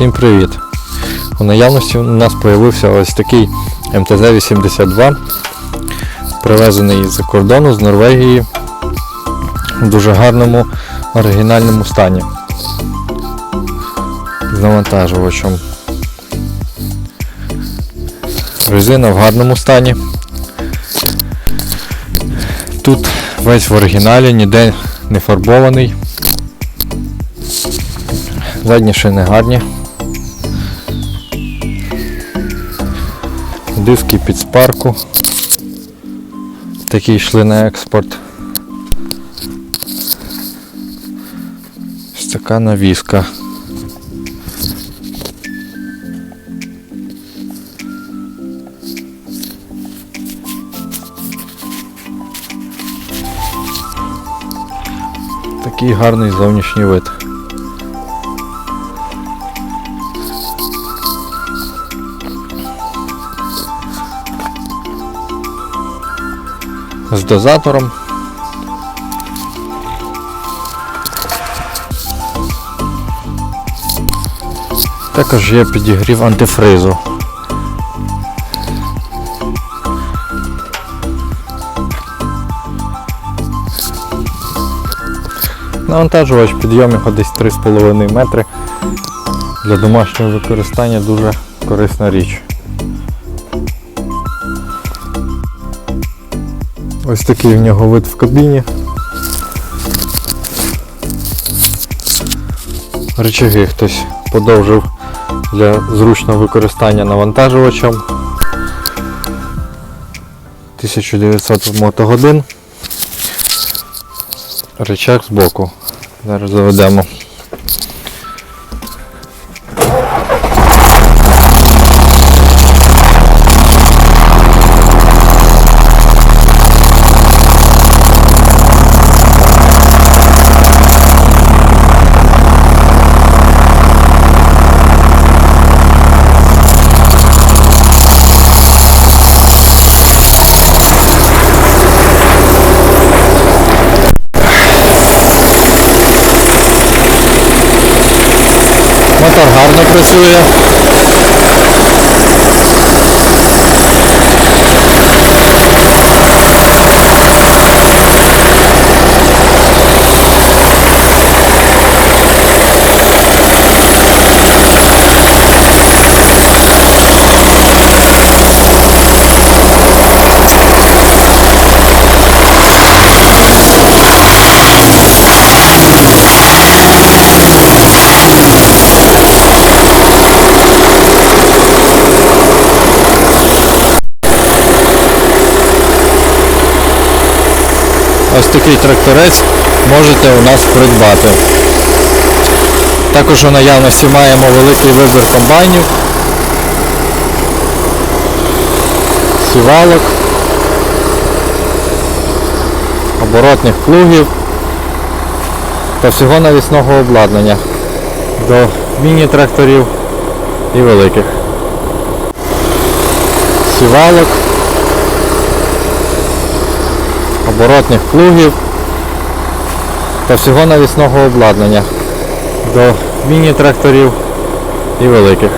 Всім привіт! У наявності у нас з'явився ось такий МТЗ-82, привезений з-за кордону з Норвегії в дуже гарному оригінальному стані. З навантажувачем. Резина в гарному стані. Тут весь в оригіналі, ніде не фарбований. Задні шини гарні. Диски під спарку. Такі йшли на експорт. Ось така навіска. Такий гарний зовнішній вид. З дозатором. Також є підігрів антифризу. Навантажувач підйом його десь 3,5 метри. Для домашнього використання дуже корисна річ. Ось такий в нього вид в кабіні. Речаги хтось подовжив для зручного використання навантажувачем. 1900 мотогодин. Речак збоку. Зараз заведемо. pracuje Ось такий тракторець можете у нас придбати. Також у наявності маємо великий вибір комбайнів, сівалок, оборотних плугів. Та всього навісного обладнання. До міні-тракторів і великих. Сівалок, оборотних плугів та всього навісного обладнання до міні-тракторів і великих.